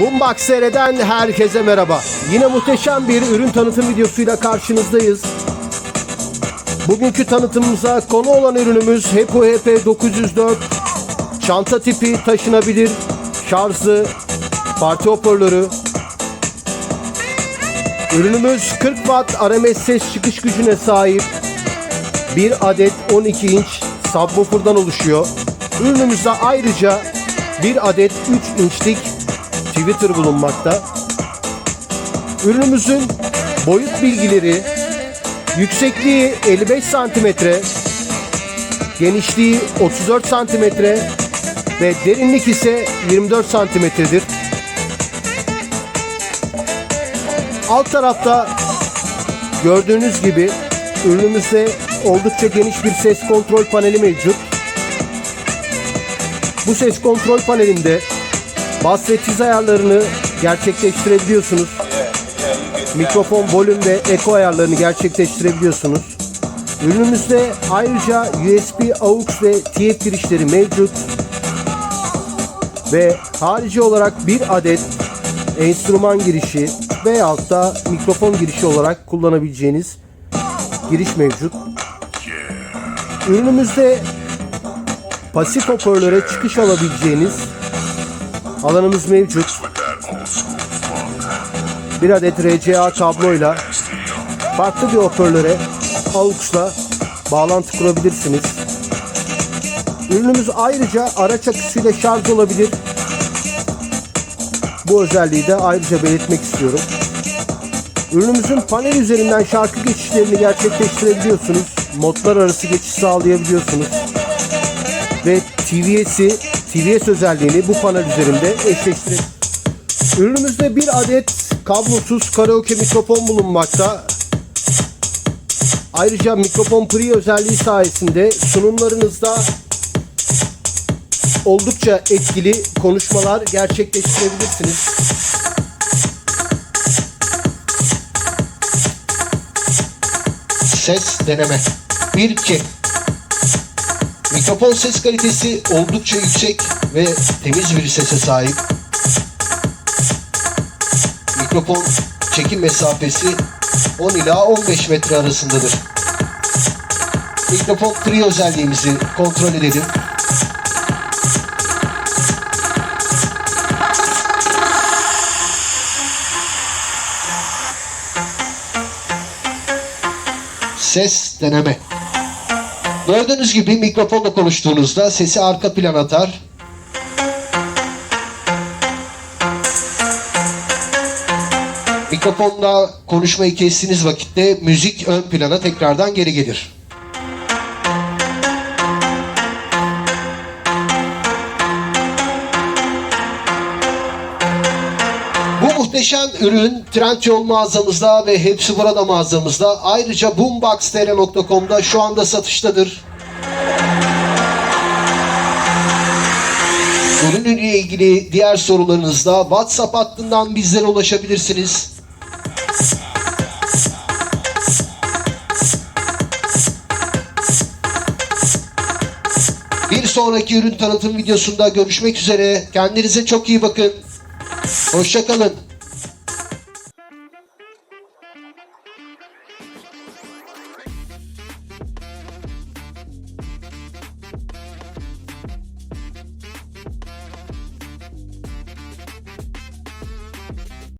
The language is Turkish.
Boombox seyreden herkese merhaba. Yine muhteşem bir ürün tanıtım videosuyla karşınızdayız. Bugünkü tanıtımımıza konu olan ürünümüz Hepo HP 904 çanta tipi taşınabilir şarjlı parti hoparlörü. Ürünümüz 40 Watt RMS ses çıkış gücüne sahip. Bir adet 12 inç subwoofer'dan oluşuyor. Ürünümüzde ayrıca bir adet 3 inçlik Twitter bulunmakta. Ürünümüzün boyut bilgileri yüksekliği 55 santimetre, genişliği 34 santimetre ve derinlik ise 24 santimetredir. Alt tarafta gördüğünüz gibi ürünümüzde oldukça geniş bir ses kontrol paneli mevcut. Bu ses kontrol panelinde bas ayarlarını gerçekleştirebiliyorsunuz. Mikrofon, volüm ve eko ayarlarını gerçekleştirebiliyorsunuz. Ürünümüzde ayrıca USB, AUX ve TF girişleri mevcut. Ve harici olarak bir adet enstrüman girişi veyahut da mikrofon girişi olarak kullanabileceğiniz giriş mevcut. Ürünümüzde pasif hoparlöre çıkış alabileceğiniz alanımız mevcut. Bir adet RCA kabloyla farklı bir hoparlöre AUX'la bağlantı kurabilirsiniz. Ürünümüz ayrıca araç aküsüyle şarj olabilir. Bu özelliği de ayrıca belirtmek istiyorum. Ürünümüzün panel üzerinden şarkı geçişlerini gerçekleştirebiliyorsunuz. Modlar arası geçiş sağlayabiliyorsunuz. Ve TVS'i, TVS özelliğini bu panel üzerinde eşleştirin. Ürünümüzde bir adet kablosuz karaoke mikrofon bulunmakta. Ayrıca mikrofon pre özelliği sayesinde sunumlarınızda oldukça etkili konuşmalar gerçekleştirebilirsiniz. Ses deneme. 1 2 Mikrofon ses kalitesi oldukça yüksek ve temiz bir sese sahip. Mikrofon çekim mesafesi 10 ila 15 metre arasındadır. Mikrofon free özelliğimizi kontrol edelim. Ses deneme. Gördüğünüz gibi mikrofonla konuştuğunuzda sesi arka plan atar. Mikrofonla konuşmayı kestiğiniz vakitte müzik ön plana tekrardan geri gelir. Muhteşem ürün Trendyol mağazamızda ve hepsi burada mağazamızda. Ayrıca boomboxtr.com'da şu anda satıştadır. Ürünle ilgili diğer sorularınızda WhatsApp hattından bizlere ulaşabilirsiniz. Bir sonraki ürün tanıtım videosunda görüşmek üzere. Kendinize çok iyi bakın. Hoşçakalın.